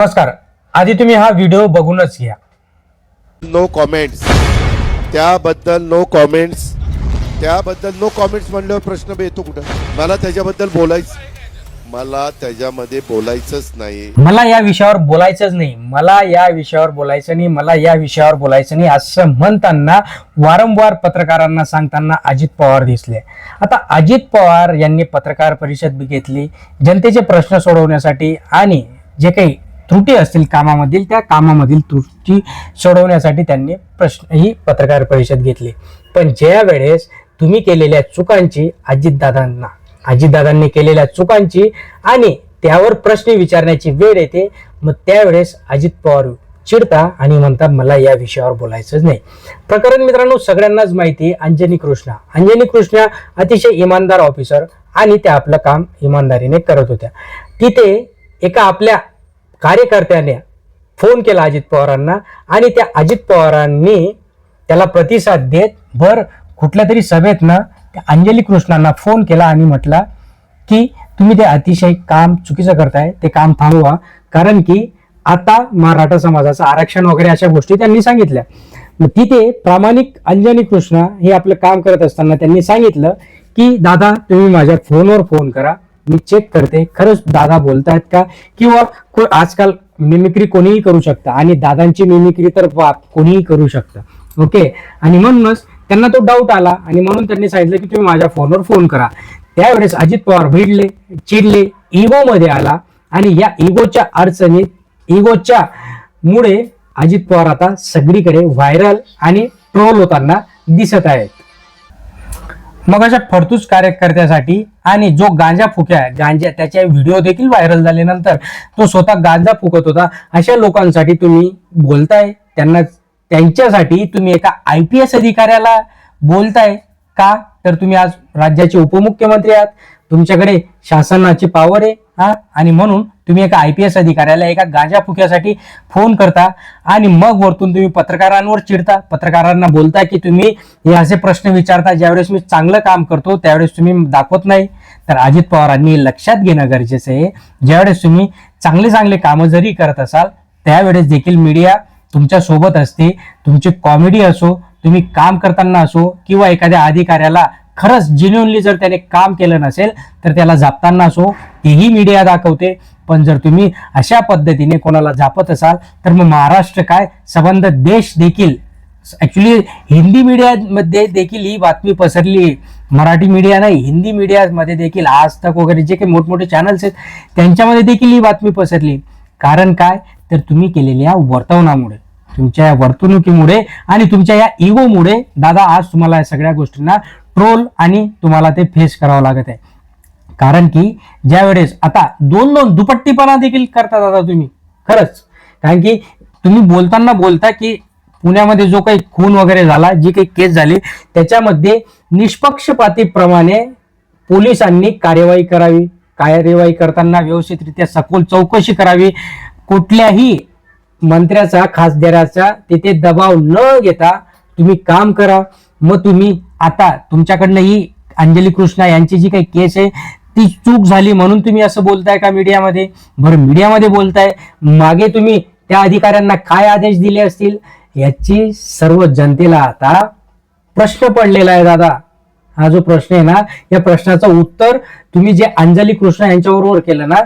नमस्कार. आधी तुम्ही हा व्हिडिओ बघूनच घ्या. नो कॉमेंट्स त्याबद्दल नो कॉमेंट्स त्याबद्दल नो कॉमेंट्स म्हणल्यावर प्रश्न येतो कुठं? मला त्याच्याबद्दल बोलायचं मला त्याच्यामध्ये बोलायचंच नाही. मला या विषयावर बोलायचंच नाही. मला या विषयावर बोलायचं नाही. मला या विषयावर बोलायचं नाही. असं म्हणताना वारंवार पत्रकारांना सांगताना अजित पवार दिसले. आता अजित पवार यांनी पत्रकार परिषद घेतली. जनतेचे प्रश्न सोडवण्यासाठी आणि जे काही त्रुटी असतील कामामधील त्या कामामधील त्रुटी सोडवण्यासाठी त्यांनी प्रश्न ही पत्रकार परिषद घेतली. पण ज्या वेळेस तुम्ही केलेल्या चुकांची अजितदादांना अजितदादांनी केलेल्या चुकांची आणि त्यावर प्रश्न विचारण्याची वेळ येते मग त्यावेळेस अजित पवार चिडता आणि म्हणतात मला या विषयावर बोलायचंच नाही. प्रकरण मित्रांनो सगळ्यांनाच माहिती अंजनी कृष्णा. अंजनी कृष्णा अतिशय इमानदार ऑफिसर आणि त्या आपलं काम इमानदारीने करत होत्या. तिथे एका आपल्या कार्यकर्त्याने फोन केला अजित पवारांना आणि त्या अजित पवारांनी त्याला प्रतिसाद देत भर कुठल्या तरी सभेत ना त्या अंजली कृष्णांना फोन केला आणि म्हटला की तुम्ही ते अतिशय काम चुकीचं करताय ते काम थांबवा. कारण की आता मराठा समाजाचं आरक्षण वगैरे अशा गोष्टी त्यांनी सांगितल्या. मग तिथे प्रामाणिक अंजनी कृष्णा हे आपलं काम करत असताना त्यांनी सांगितलं की दादा तुम्ही माझ्या फोनवर फोन करा. मी चेक करते. खरंच दादा बोलतायत का? किंवा आजकाल मिमिक्री कोणीही करू शकतं. आणि दादांची मिमिक्री तर बाप कोणीही करू शकतं. ओके आणि म्हणूनच त्यांना तो डाऊट आला. आणि म्हणून त्यांनी सांगितलं की तुम्ही माझ्या फोनवर फोन करा. त्यावेळेस अजित पवार भिडले चिडले इगो मध्ये आला. आणि या इगोच्या अडचणीत इगोच्या मुळे अजित पवार आता सगळीकडे व्हायरल आणि ट्रोल होताना दिसत आहेत. मग अशा फडतूस कार्यकर्त्यासाठी आणि जो गांजा फुक्या गांजा त्याचे व्हिडिओ देखील व्हायरल झाल्यानंतर तो स्वतः गांजा फुकत होता. अशा लोकांसाठी तुम्ही बोलताय त्यांना त्यांच्यासाठी तुम्ही एका आय पी एस अधिकाऱ्याला बोलताय का? तर तुम्ही आज राज्याचे उपमुख्यमंत्री आहात. तुमच्याकडे शासनाची पॉवर आहे हा? आणि म्हणून तुम्ही एका आय पी एस अधिकाऱ्याला एका गांजा फुक्यासाठी फोन करता आणि मग वरतून तुम्ही पत्रकारांवर चिडता. पत्रकारांना बोलता की तुम्ही हे असे प्रश्न विचारता ज्यावेळेस मी चांगलं काम करतो त्यावेळेस तुम्ही दाखवत नाही. तर अजित पवारांनी लक्षात घेणं गरजेचं आहे. ज्यावेळेस तुम्ही चांगले चांगले कामं जरी करत असाल त्यावेळेस देखील मीडिया तुमच्यासोबत असते. तुमची कॉमेडी असो तुम्ही काम करताना असो किंवा एखाद्या अधिकाऱ्याला खरंच जेन्युअनली जर त्याने काम केलं नसेल तर त्याला जापताना असो तेही मीडिया दाखवते. पण जर तुम्ही अशा पद्धतीने कोणाला झापत असाल तर मग महाराष्ट्र काय? संबंध देश देखील. ऍक्च्युली हिंदी मीडियामध्ये देखील ही बातमी पसरली. मराठी मीडिया नाही हिंदी मीडियामध्ये देखील आज तक वगैरे जे काही मोठमोठे चॅनल्स आहेत त्यांच्यामध्ये देखील ही बातमी पसरली. कारण काय? तर तुम्ही केलेल्या वर्तवनामुळे तुमच्या या वर्तणुकीमुळे आणि तुमच्या या इगोमुळे दादा आज तुम्हाला या सगळ्या गोष्टींना ट्रोल आणि तुम्हाला ते फेस करावं लागत आहे. कारण की ज्या वेळेस आता दोन दोन दुपट्टीपणा देखील करता दादा तुम्ही. खरंच. कारण की तुम्ही बोलताना बोलता की पुण्यामध्ये जो काही खून वगैरे झाला जी काही केस झाली त्याच्यामध्ये निष्पक्षपातीप्रमाणे पोलिसांनी कार्यवाही करावी. कार्यवाही करताना व्यवस्थितरित्या सखोल चौकशी करावी. कुठल्याही मंत्र्याचा खासदाराचा तिथे दबाव न घेता तुम्ही काम करा. मग तुम्ही आता तुमच्याकडनं ही अंजली कृष्णा यांची जी काही केस आहे ती चूक झाली म्हणून तुम्ही असं बोलताय का मीडियामध्ये? बरं मीडियामध्ये बोलताय. मागे तुम्ही त्या अधिकाऱ्यांना काय आदेश दिले असतील? याची सर्व जनतेला आता प्रश्न पडलेला आहे दादा. हा जो प्रश्न आहे ना या प्रश्नाचं उत्तर तुम्ही जे अंजली कृष्णा यांच्याबरोबर केलं ना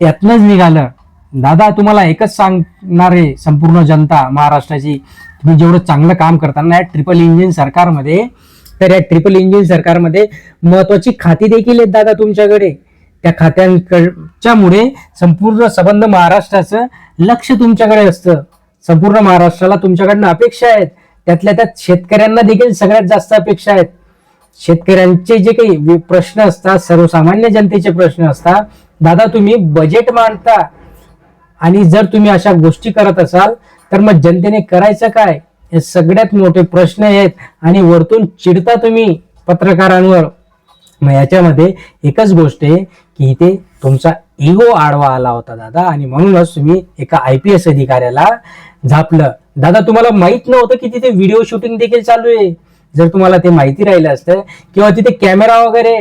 त्यातनंच निघालं. दादा तुम्हाला एकच सांगणार आहे संपूर्ण जनता महाराष्ट्राची तुम्ही जेवढं चांगलं काम करताना या ट्रिपल इंजिन सरकारमध्ये तर या ट्रिपल इंजिन सरकारमध्ये महत्वाची खाती देखील आहेत दादा तुमच्याकडे. त्या खात्यांकडच्यामुळे संपूर्ण संबंध महाराष्ट्राचं लक्ष तुमच्याकडे असतं. संपूर्ण महाराष्ट्राला तुमच्याकडनं अपेक्षा आहेत. त्यातल्या त्यात शेतकऱ्यांना देखील सगळ्यात जास्त अपेक्षा आहेत. शेतकऱ्यांचे जे काही प्रश्न असतात सर्वसामान्य जनतेचे प्रश्न असतात दादा तुम्ही बजेट मांडता आणि जर तुम्ही अशा गोष्टी करत असाल तर मग जनतेने करायचं काय? हे सगळ्यात मोठे प्रश्न आहेत आणि वरतून चिडता तुम्ही पत्रकारांवर. मग याच्यामध्ये एकच गोष्ट आहे की इथे तुमचा इगो आडवा आला होता दादा आणि म्हणूनच तुम्ही एका आय पी एस अधिकाऱ्याला झापलं. दादा तुम्हाला माहीत नव्हतं की तिथे व्हिडिओ शूटिंग देखील चालू आहे. जर तुम्हाला ते माहिती राहिलं असतं किंवा तिथे कॅमेरा वगैरे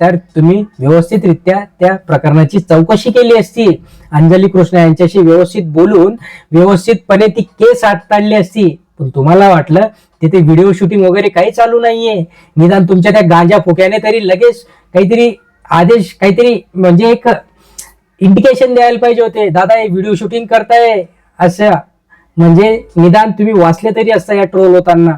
तर तुम्ही व्यवस्थितरित्या त्या प्रकरणाची चौकशी केली असती. अंजली कृष्ण यांच्याशी व्यवस्थित बोलून व्यवस्थितपणे ती केस हाताळली असती. पण तुम्हाला वाटलं तिथे व्हिडिओ शूटिंग वगैरे काही चालू नाहीये. निदान तुमच्या त्या गांजा फुक्याने तरी लगेच काहीतरी आदेश काहीतरी म्हणजे एक इंडिकेशन द्यायला पाहिजे होते. दादा हे व्हिडिओ शूटिंग करताय. असं म्हणजे निदान तुम्ही वाचले तरी असता या ट्रोल होताना.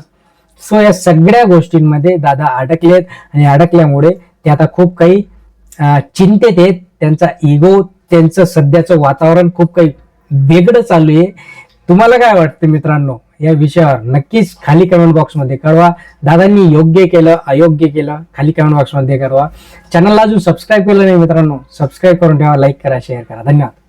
सो या सगळ्या गोष्टींमध्ये दादा अडकलेत आणि अडकल्यामुळे ते आता खूप काही चिंतेत आहेत. त्यांचा इगो त्यांचं सध्याचं वातावरण खूप काही वेगळं चालू आहे. तुम्हाला काय वाटतं मित्रांनो या विषयावर? नक्कीच खाली कमेंट बॉक्समध्ये कळवा. दादांनी योग्य केलं अयोग्य केलं खाली कमेंट बॉक्समध्ये कळवा. चॅनलला अजून सबस्क्राईब केलं नाही मित्रांनो सबस्क्राईब करून ठेवा लाईक करा शेअर करा. धन्यवाद.